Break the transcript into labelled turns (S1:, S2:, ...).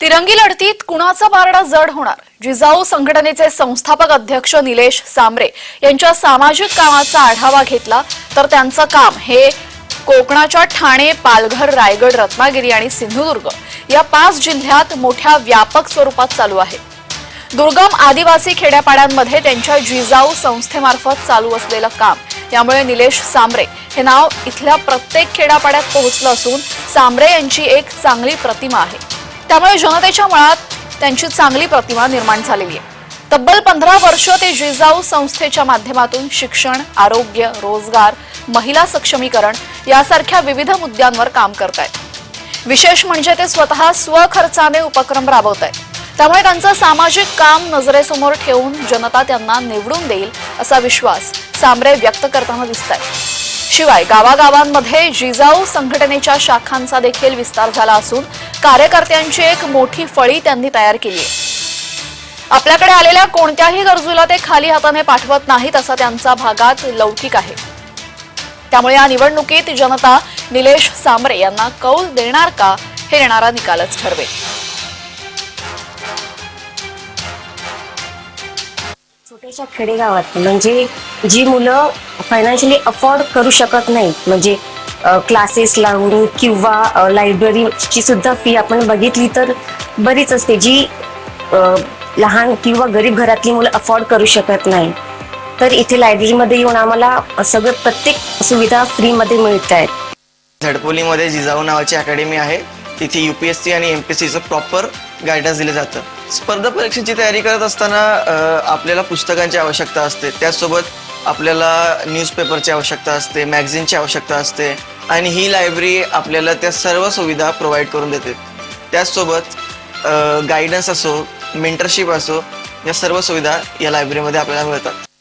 S1: तिरंगी लढतीत कुणाचा पारडा जड होणार? जिजाऊ संघटनेचे संस्थापक अध्यक्ष निलेश सामरे यांच्या सामाजिक कामाचा आढावा घेतला. तर त्यांचं काम हे कोकणाच्या ठाणे पालघर रायगड रत्नागिरी आणि सिंधुदुर्ग या पाच जिल्ह्यात मोठ्या व्यापक स्वरूपात चालू आहे. दुर्गम आदिवासी खेड्यापाड्यांमध्ये त्यांच्या जिजाऊ संस्थेमार्फत चालू असलेलं काम. यामुळे निलेश सांबरे हे नाव इथल्या प्रत्येक खेड्यापाड्यात पोहोचलं असून सांबरे यांची एक चांगली प्रतिमा आहे. त्यामुळे जनतेच्या मनात त्यांची चांगली प्रतिमा निर्माण झालेली आहे. तब्बल पंधरा वर्ष ते जिजाऊ संस्थेच्या माध्यमातून शिक्षण आरोग्य रोजगार महिला सक्षमीकरण यासारख्या विविध मुद्द्यांवर काम करत आहेत विशेष म्हणजे ते स्वतः स्वखर्चाने उपक्रम राबवत आहेत त्यामुळे त्यांचं सामाजिक काम नजरेसमोर ठेवून जनता त्यांना निवडून देईल असा विश्वास सांबरे व्यक्त करताना दिसत आहे शिवाय गावागावांमध्ये जिजाऊ संघटनेच्या शाखांचा देखील विस्तार झाला असून कार्यकर्त्यांची एक मोठी फळी त्यांनी तयार केली आहे. आपल्याकडे आलेल्या कोणत्याही गरजूला ते खाली हाताने पाठवत नाहीत असा त्यांचा भागात लौकिक आहे. त्यामुळे या निवडणुकीत जनता निलेश सांबरे यांना कौल देणार का हे येणारा निकालच ठरवेल.
S2: छोट्याशा खेडेगावात. म्हणजे जी मुलं फायनान्शियली अफोर्ड करू शकत नाही म्हणजे क्लासेस लावून किंवा लायब्ररीची सुद्धा फी आपण बघितली तर बरीच असते. जी लहान किंवा गरीब घरातली मुलं अफोर्ड करू शकत नाही तर इथे लायब्ररीमध्ये येऊन आम्हाला सगळं प्रत्येक सुविधा फ्रीमध्ये मिळत आहेत
S3: झडपोलीमध्ये जिजाऊ नावाची अकॅडमी आहे. तिथे यू पी एस सी आणि एम पी सीचं प्रॉपर गायडन्स दिलं जातं. स्पर्धा परीक्षेची तयारी करत असताना आपल्याला पुस्तकांची आवश्यकता असते. त्याचसोबत आपल्याला न्यूजपेपरची आवश्यकता असते मॅगझिनची आवश्यकता असते आणि ही लायब्ररी आपल्याला त्या सर्व सुविधा प्रोव्हाइड करून देते. त्याचसोबत गायडन्स असो मेंटरशिप असो या सर्व सुविधा या लायब्ररीमध्ये आपल्याला मिळतात.